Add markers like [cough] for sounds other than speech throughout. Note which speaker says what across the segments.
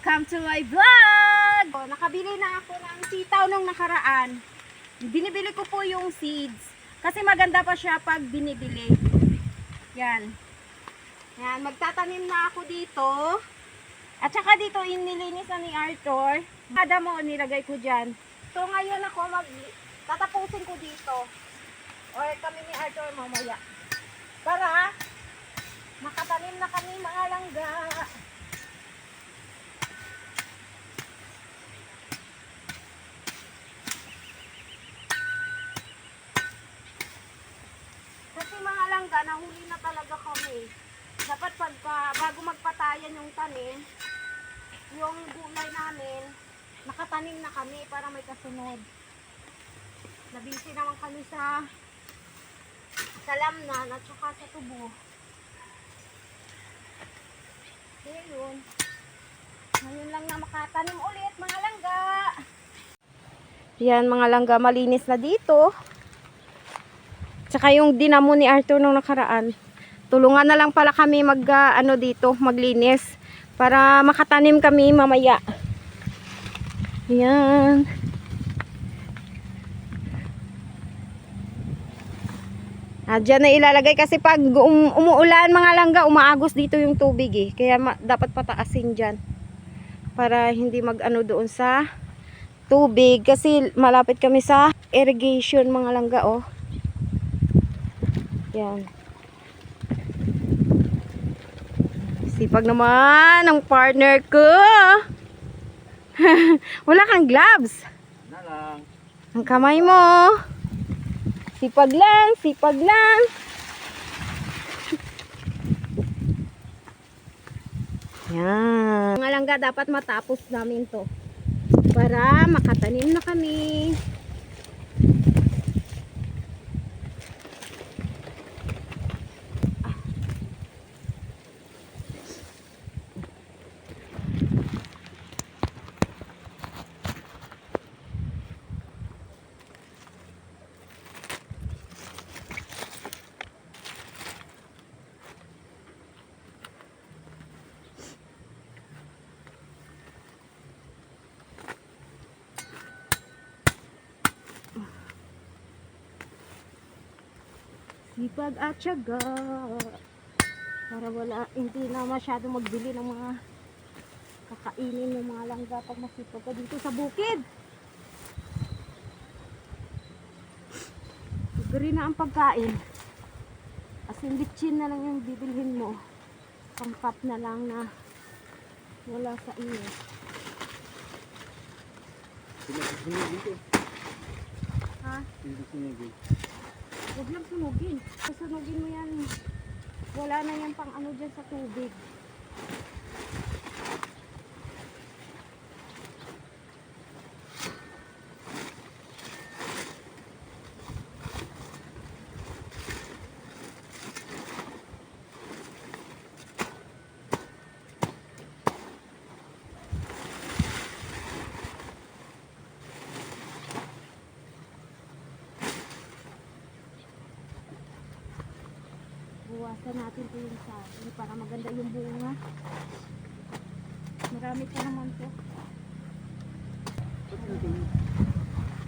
Speaker 1: Welcome to my vlog! O, nakabili na ako ng sitaw nung nakaraan. Binibili ko po yung seeds. Kasi maganda pa siya pag binibili. Yan. Yan, magtatanim na ako dito. At saka dito, inilinis na ni Arthur. Kada mo, nilagay ko dyan. So, ngayon ako mag... Tatapusin ko dito. Or kami ni Arthur mamaya. Para makatanim na kami mga langga. Kasi mga langga, nahuli na talaga kami. Pagka, bago magpatayan yung tanim, yung gulay namin, nakatanim na kami para may kasunod. Nabisi naman kami sa salamnan at saka sa tubo. Kaya yun. Ngayon lang na makatanim ulit mga langga. Yan mga langga, malinis na dito. Tsaka yung dinamo ni Arthur nung nakaraan. Tulungan na lang pala kami mag ah, ano dito, maglinis para makatanim kami mamaya. Yan. Ah, na ilalagay kasi pag um, umuulan mga langga, umaagos dito yung tubig eh. Kaya dapat pataasin dyan. Para hindi mag-ano doon sa tubig. Kasi malapit kami sa irrigation mga langga oh. Yan. Sipag naman ang partner ko. [laughs] Wala kang gloves.
Speaker 2: Na lang.
Speaker 1: Ang kamay mo. Sipag lang, sipag lang. Yan. Mga langga, dapat matapos namin to. Para makatanim na kami. Sipag at syaga. Para wala, hindi na masyado magbili ng mga kakainin ng mga langga pag masipag ka dito sa bukid. Libre na ang pagkain. Asin bitchin na lang yung bibilhin mo. Pangkat na lang na wala sa iyo.
Speaker 2: Susunugin ko.
Speaker 1: Ha?
Speaker 2: Sila susunugin.
Speaker 1: Huwag lang sunugin. Susunugin mo yan. Wala na yan pang ano dyan sa tubig. Buwasan natin po yung sabi para maganda yung bunga. Marami pa naman po.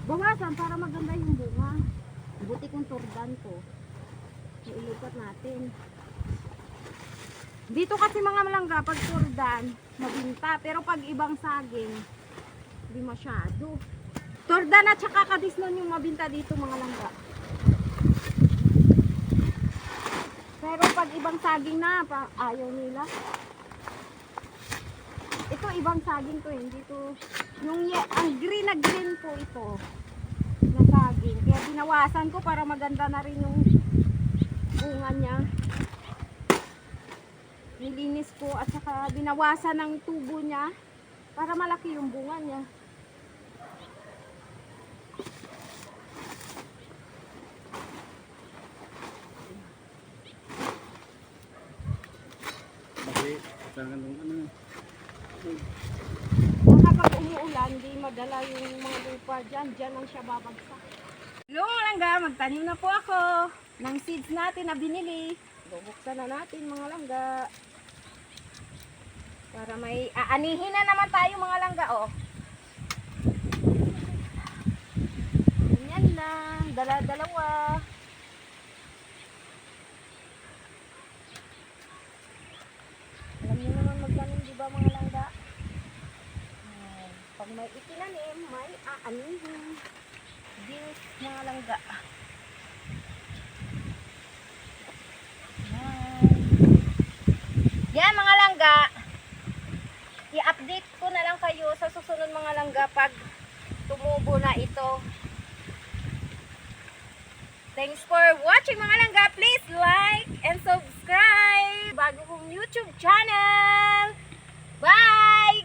Speaker 1: Bawasan para maganda yung bunga. Buti kong turdan to. Iilipat natin. Dito kasi mga malangga, pag turdan, mabinta. Pero pag ibang saging, hindi masyado. Turdan at saka kadisnon yung mabinta dito mga langga. Pero pag ibang saging na, pa, ayaw nila. Ito ibang saging to, hindi to. Yung ye- ang green na green po ito na saging. Kaya binawasan ko para maganda na rin yung bunga niya. Nilinis ko at saka binawasan ng tubo niya para malaki yung bunga niya.
Speaker 2: Kasi, talagang nung ano na.
Speaker 1: Baka pag umuulan, hindi madala yung mga lupa dyan. Dyan lang siya babagsak. Hello langga, magtanim na po ako ng seeds natin na binili. Bubuksan na natin mga langga. Para may aanihin na naman tayo mga langga, oh. Ganyan lang. Dala-dalawa. Alam niyo naman magtanim, di ba mga langga? Oh, pag may itinanim, may aanihin. This mga langga. Yan. Yan mga langga. I-update ko na lang kayo sa susunod mga langga pag tumubo na ito. Thanks for watching mga langga. Please like and subscribe. Bago kong YouTube channel. Bye!